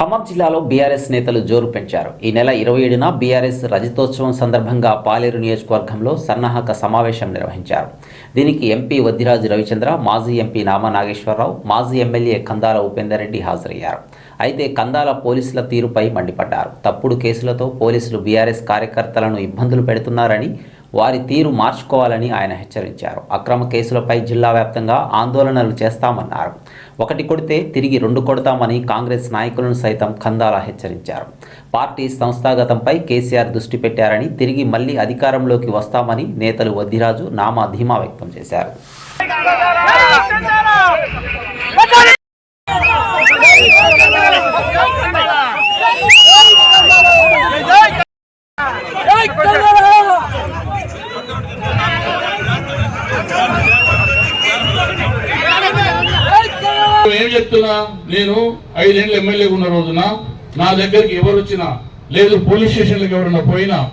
ఖమ్మం జిల్లాలో బీఆర్ఎస్ నేతలు జోరు పెంచారు. ఈ నెల ఇరవై ఏడున బీఆర్ఎస్ రజతోత్సవం సందర్భంగా పాలేరు నియోజకవర్గంలో సన్నాహక సమావేశం నిర్వహించారు. దీనికి ఎంపీ వద్దిరాజు రవిచంద్ర మాజీ ఎంపీ నామా నాగేశ్వరరావు మాజీ ఎమ్మెల్యే కందాల ఉపేందర్ రెడ్డి హాజరయ్యారు. అయితే కందాల పోలీసుల తీరుపై మండిపడ్డారు. తప్పుడు కేసులతో పోలీసులు బీఆర్ఎస్ కార్యకర్తలను ఇబ్బందులు పెడుతున్నారని వారి తీరు మార్చుకోవాలని ఆయన హెచ్చరించారు. అక్రమ కేసులపై జిల్లా వ్యాప్తంగా ఆందోళనలు చేస్తామన్నారు. ఒకటి కొడితే తిరిగి రెండు కొడతామని కాంగ్రెస్ నాయకులను సైతం కందాల హెచ్చరించారు. పార్టీ సంస్థాగతంపై కేసీఆర్ దృష్టి పెట్టారని తిరిగి మళ్ళీ అధికారంలోకి వస్తామని నేతలు వద్దిరాజు నామా ధీమా వ్యక్తం చేశారు. ఏం చెప్తున్నా? నేను ఐదేళ్ళు ఎమ్మెల్యే ఉన్న రోజున నా దగ్గరికి ఎవరు వచ్చినా లేదు పోలీస్ స్టేషన్లకు ఎవరైనా పోయినా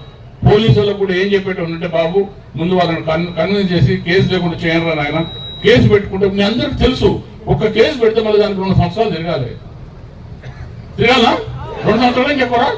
పోలీసులకు కూడా ఏం చెప్పేటంటే అంటే బాబు ముందు వాళ్ళని కన్- కన్విన్స్ చేసి కేసు లేకుండా చేయరా నాయన? కేసు పెట్టుకుంటే మీ అందరికి తెలుసు. ఒక కేసు పెడితే మళ్ళీ దానికి రెండు సంవత్సరాలు తిరగాలి. తిరగాల? రెండు సంవత్సరాలు చెప్పరా?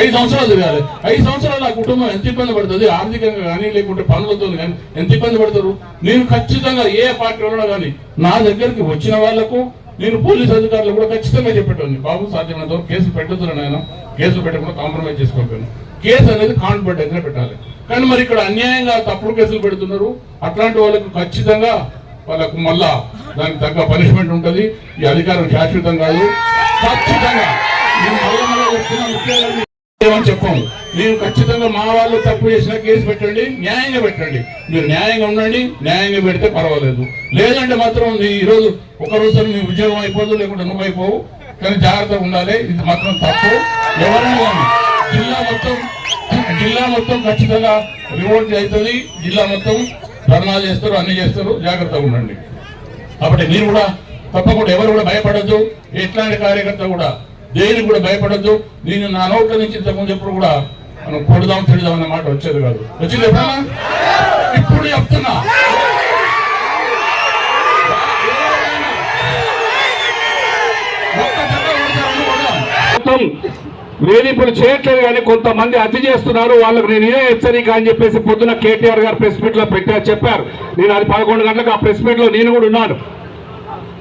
ఐదు సంవత్సరాలు తిరగాలి. ఐదు సంవత్సరాలు ఆ కుటుంబం ఎంత ఇబ్బంది పడుతుంది? ఆర్థికంగా కానీ లేకుంటే పనులతో కానీ ఎంత ఇబ్బంది పడతారు? నేను ఖచ్చితంగా ఏ పార్టీ ఉన్నా కానీ నా దగ్గరికి వచ్చిన వాళ్ళకు నేను పోలీస్ అధికారులు కూడా ఖచ్చితంగా చెప్పేటోని బాబు సాధ్యమైనంత వరకు కేసు పెట్టొద్దు ఆయన కేసులు పెట్టకుండా కాంప్రమైజ్ చేసుకోకపోయాను కేసు అనేది కాన్ఫిడెంట్ దగ్గర పెట్టాలి. కానీ మరి ఇక్కడ అన్యాయంగా తప్పుడు కేసులు పెడుతున్నారు. అట్లాంటి వాళ్ళకు ఖచ్చితంగా వాళ్ళకు మళ్ళా దానికి తగ్గ పనిష్మెంట్ ఉంటుంది. ఈ అధికారం శాశ్వతం కాదు. ఖచ్చితంగా. నేను చెప్తున్నా ఏమని చెప్పాము మీరు ఖచ్చితంగా మా వాళ్ళు తప్పు చేసిన కేసు పెట్టండి న్యాయంగా పెట్టండి. మీరు న్యాయంగా ఉండండి న్యాయంగా పెడితే పర్వాలేదు. లేదంటే మాత్రం ఈరోజు ఒక రోజు నీ ఉద్యోగం అయిపోదు లేకుంటే నువ్వు అయిపోవు. కానీ జాగ్రత్తగా ఉండాలి ఇది మాత్రం తప్పు. ఎవరైనా కానీ జిల్లా మొత్తం జిల్లా మొత్తం ఖచ్చితంగా రివోల్ట్ అవుతుంది. జిల్లా మొత్తం ధర్నాలు చేస్తారు అన్ని చేస్తారు. జాగ్రత్తగా ఉండండి. కాబట్టి మీరు కూడా తప్పకుండా ఎవరు కూడా భయపడద్దు. ఎట్లాంటి కార్యకర్త కూడా దేనికి కూడా భయపడద్దు. నేను నా నోట్ల నుంచి ఇంతకుముందు ఎప్పుడు కూడా మనం కొడదాం తిడదాం అనే మాట వచ్చేది కాదు. వచ్చింది ఎప్పుడన్నా? ఇప్పుడు చెప్తున్నా. నేను ఇప్పుడు చేయట్లేదు కానీ కొంతమంది అతి చేస్తున్నారు. వాళ్ళకు నేను ఇదే హెచ్చరిక అని చెప్పేసి పొద్దున కేటీఆర్ గారు ప్రెస్ మీట్లో పెట్టారు చెప్పారు. నేను అది పదకొండు గంటలకు ఆ ప్రెస్ మీట్లో నేను కూడా ఉన్నాను.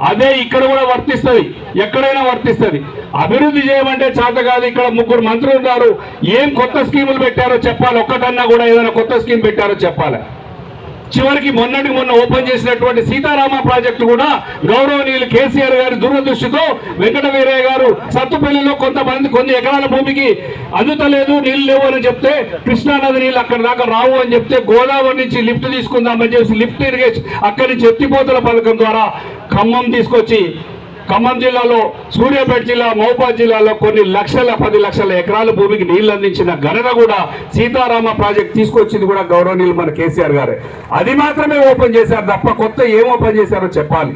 అదే ఇక్కడ కూడా వర్తిస్తుంది ఎక్కడైనా వర్తిస్తుంది. అభివృద్ధి చేయమంటే చేత కాదు ఇక్కడ ముగ్గురు మంత్రులు ఉన్నారు. ఏం కొత్త స్కీములు పెట్టారో చెప్పాలి ఒక్కటన్నా కూడా ఏదైనా కొత్త స్కీమ్ పెట్టారో చెప్పాలి. చివరికి మొన్నటి మొన్న ఓపెన్ చేసినటువంటి సీతారామ ప్రాజెక్టు కూడా గౌరవనీయులు కేసీఆర్ గారి దూరదృష్టితో వెంకట వీరయ్య గారు సత్తుపల్లిలో కొంతమంది కొన్ని ఎకరాల భూమికి అందుతలేదు నీళ్ళు లేవు అని చెప్తే కృష్ణానది నీళ్ళు అక్కడ దాకా రావు అని చెప్తే గోదావరి నుంచి లిఫ్ట్ తీసుకుందామని చెప్పి లిఫ్ట్ ఇరిగేషన్ అక్కడి నుంచి ఎత్తిపోతల పథకం ద్వారా ఖమ్మం తీసుకొచ్చి ఖమ్మం జిల్లాలో సూర్యాపేట జిల్లా మహబూబాద్ జిల్లాలో కొన్ని లక్షల పది లక్షల ఎకరాల భూమికి నీళ్ళు అందించిన ఘనత కూడా సీతారామ ప్రాజెక్ట్ తీసుకొచ్చింది కూడా గౌరవనీయులు మన కేసీఆర్ గారే. అది మాత్రమే ఓపెన్ చేశారు తప్ప కొత్త ఏం ఓపెన్ చేశారో చెప్పాలి.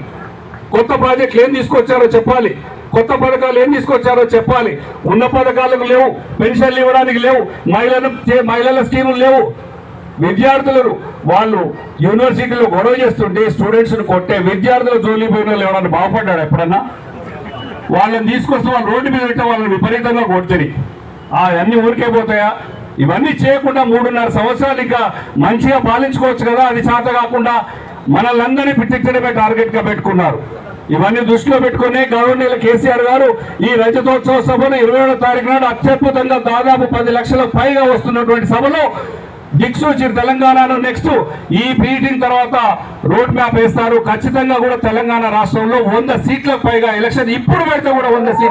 కొత్త ప్రాజెక్టులు ఏం తీసుకొచ్చారో చెప్పాలి. కొత్త పథకాలు ఏం తీసుకొచ్చారో చెప్పాలి. ఉన్న పథకాలకు లేవు పెన్షన్లు ఇవ్వడానికి లేవు మహిళలు మహిళల స్కీములు లేవు. విద్యార్థులను వాళ్ళు యూనివర్సిటీలో గొడవ చేస్తుంటే స్టూడెంట్స్ని కొట్టే విద్యార్థుల జోలిపోయిన వాళ్ళు ఎవరన్నా బాగుపడ్డాడు ఎప్పుడన్నా? వాళ్ళని తీసుకొస్తే వాళ్ళు రోడ్డు మీద పెట్టే వాళ్ళని విపరీతంగా కొడుతుంది. అవన్నీ ఊరికే పోతాయా? ఇవన్నీ చేయకుండా మూడున్నర సంవత్సరాలు ఇంకా మంచిగా పాలించుకోవచ్చు కదా అది చేత కాకుండా మనల్ందరినీ పిట్టించడమే టార్గెట్గా పెట్టుకున్నారు. ఇవన్నీ దృష్టిలో పెట్టుకుని గవర్నర్ కేసీఆర్ గారు ఈ రజతోత్సవ సభను ఇరవై ఏడో తారీఖు నాడు అత్యద్భుతంగా దాదాపు పది లక్షలకు పైగా వస్తున్నటువంటి సభలో దిక్సూచి తెలంగాణను నెక్స్ట్ ఈ మీటింగ్ తర్వాత రోడ్ మ్యాప్ వేస్తారు. ఖచ్చితంగా కూడా తెలంగాణ రాష్ట్రంలో వంద సీట్లకు పైగా ఎలక్షన్ ఇప్పుడు పెడితే కూడా వంద సీట్లు